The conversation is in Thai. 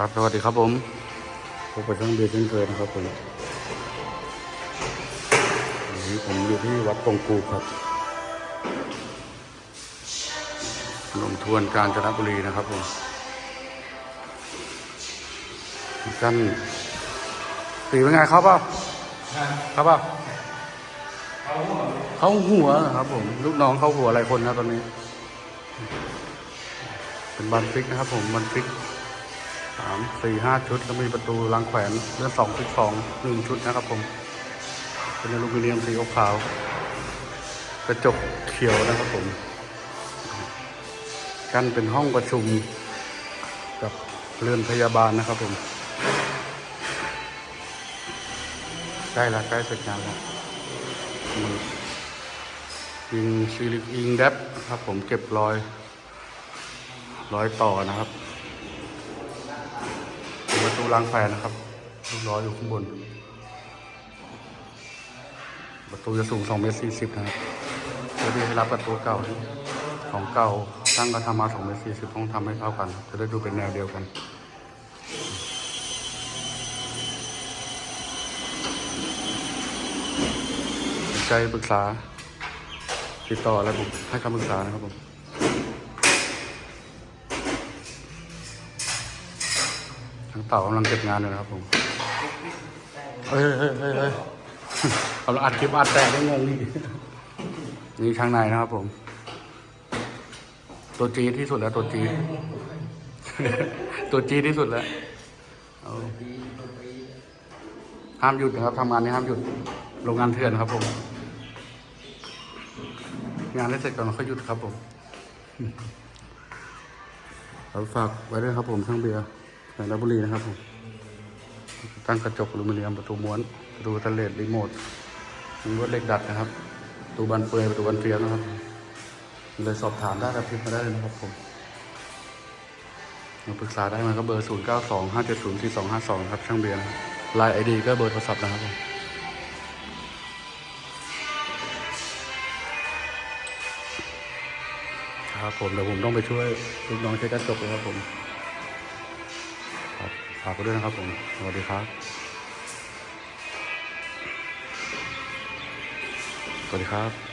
ครับสวัสดีครับผมพบกับช่องเบียร์เช่นเคยนะครับผมวันนี้ผมอยู่ที่วัดปงกูครับหนมทวนกาญจนบุรีนะครับผมกันตีเป็นไงครับป่าครับป่าเขาหัวเหรอครับผม ลูกน้องเขาหัวอะไรคนนะตอนนี้ เป็นบันฟิกนะครับผมบันฟิก สามสี่ห้าชุด แล้วมีประตูรางแขวนเลื่อนสองชุดสองหนึ่งชุดนะครับผม เป็นอลูมิเนียมสีขาว กระจกเขียวนะครับผมกันเป็นห้องประชุมกับเรือนพยาบาลนะครับผมใกล้ละใกล้เสร็จงานแล้วมือยิงซิลิกยิงแดบครับผมเก็บรอย รอยต่อนะครับ ตูรางแฟนนะครับลูกล้ออยู่ข้างบน ประตูจะสูง2เมตร40นะครับเพื่อที่ให้รับประตูเก่าของเก่าตั้งก็ทำมา2เมตร40ต้องทำให้เข้ากัน จะได้ดูเป็นแนวเดียวกันสนใจปรึกษา ติดต่ออะไรผมให้คำปรึกษานะครับผม ทาง เต่ากำลังเก็บงานอยู่นะครับผมเฮ้ยเฮ้ยเฮ้ยเฮ้ยกำลังอัดคลิปอัดแต่ได้งงอีกนี่ช่างในนะครับผม ตัวจีดที่สุดแล้วตัวจีดตัวจีดที่สุดแล้วเอาห้ามหยุดนะครับทำงานนี้ห้ามหยุดโรงงานเถื่อนครับผม งานได้เสร็จก่อนค่อยหยุดครับผมเราฝากไว้ด้วยครับผมช่างเบียร์ แสงบุรีนะครับผมตั้งกระจกอลูมิเนียมประตูม้วนประตูสแตนเลสรีโมทมีรถเหล็กดัดนะครับประตูบันเปลือยประตูบันเฟียมนะครับเลยสอบถามได้กับพิมพ์มาได้เลยนะครับผมมาปรึกษาได้มาก็เบอร์ 0 9 2 5 7 0 4 2 5 2 ครับช่างเบียร์นะไลน์ไอดีก็เบอร์โทรศัพท์นะครับผมครับผมเดี๋ยวผมต้องไปช่วยลูกน้องเช็ดกระจกเลยครับผมากกันด้วยนะครับผม สวัสดีครับ สวัสดีครับ